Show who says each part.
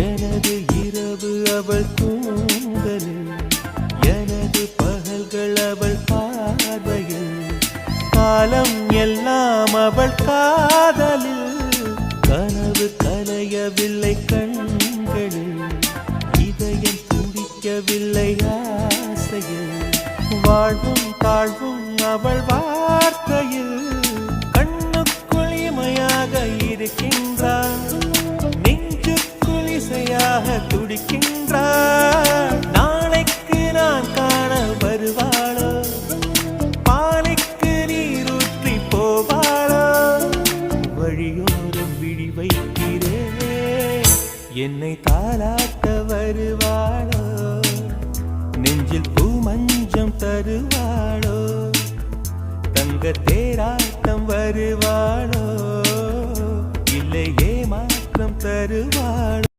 Speaker 1: எனது இரவு அவள் தூங்கலில் எனது பகல்கள் அவள் பார்வையில் காலம் எல்லாம் அவள் காதலில் கனவு கலையவில்லை கண்களில் இதயம் துடிக்கவில்லை ஆசையில் வாழ்வும் தாழ்வும் அவள் வார்த்தையில் கண்ணுக்குள் இமையாக இருக்கின்றார் இசையாக துடிக்கின்றார். நாளைக்கு நான் காண வருவாளோ? பாலைக்கு நீரூற்றி போவாளோ? வழியோரம் விழி வைக்கிறேன். என்னை தாளாட்ட வருவாளோ? நெஞ்சில் பூ மஞ்சம் தருவாளோ? தங்க தேராட்டம் வருவாளோ? இல்லையே மாற்றம் தருவாளோ?